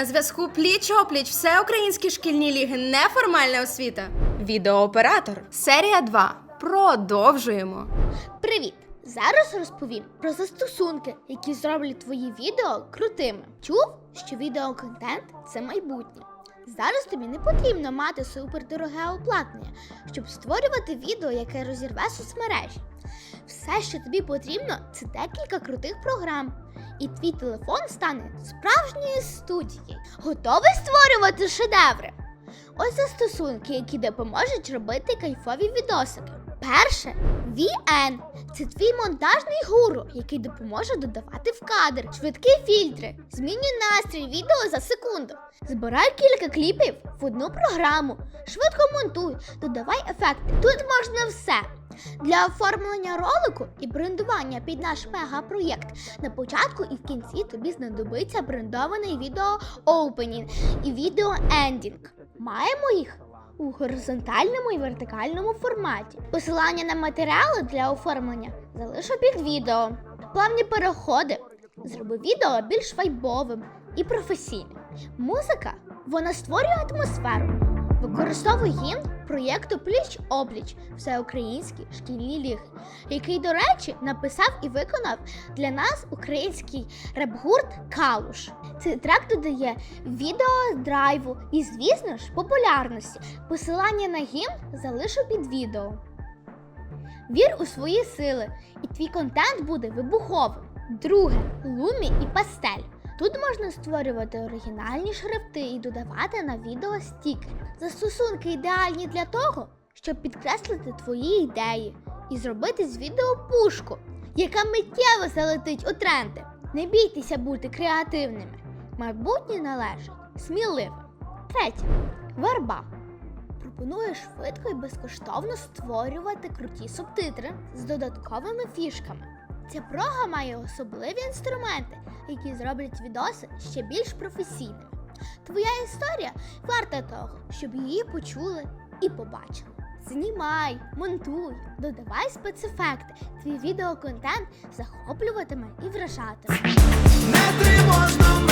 На зв'язку пліч опліч всеукраїнські шкільні ліги неформальна освіта. Відеооператор. Серія 2. Продовжуємо. Привіт! Зараз розповім про застосунки, які зроблять твої відео крутими. Чув, що відеоконтент це майбутнє. Зараз тобі не потрібно мати супердороге обладнання, щоб створювати відео, яке розірве соцмережі. Все, що тобі потрібно, це декілька крутих програм. І твій телефон стане справжньою студією. Готовий створювати шедеври? Ось застосунки, які допоможуть робити кайфові відосики. Перше VN – це твій монтажний гуру, який допоможе додавати в кадр швидкі фільтри, змінюй настрій відео за секунду. Збирай кілька кліпів в одну програму, швидко монтуй, додавай ефекти. Тут можна все. Для оформлення ролику і брендування під наш мегапроєкт на початку і в кінці тобі знадобиться брендований відео опенінг і відео ендінг. Маємо їх у горизонтальному і вертикальному форматі. Посилання на матеріали для оформлення залишу під відео. Плавні переходи. Зроби відео більш вайбовим і професійним. Музика вона створює атмосферу. Використовуй гімн проєкту Пліч опліч всеукраїнські шкільні ліги, який, до речі, написав і виконав для нас український реп-гурт Калуш. Цей трек додає відео драйву і, звісно ж, популярності. Посилання на гімн залишу під відео. Вір у свої сили, і твій контент буде вибуховим. Друге лумі і пастель. Тут можна створювати оригінальні шрифти і додавати на відео стікери. Застосунки ідеальні для того, щоб підкреслити твої ідеї і зробити з відео пушку, яка миттєво залетить у тренди. Не бійтеся бути креативними. Майбутнє належить сміливим. Третє верба. Пропонує швидко і безкоштовно створювати круті субтитри з додатковими фішками. Ця прога має особливі інструменти, які зроблять відоси ще більш професійними. Твоя історія варта того, щоб її почули і побачили. Знімай, монтуй, додавай спецефекти. Твій відеоконтент захоплюватиме і вражатиме. Не тривожно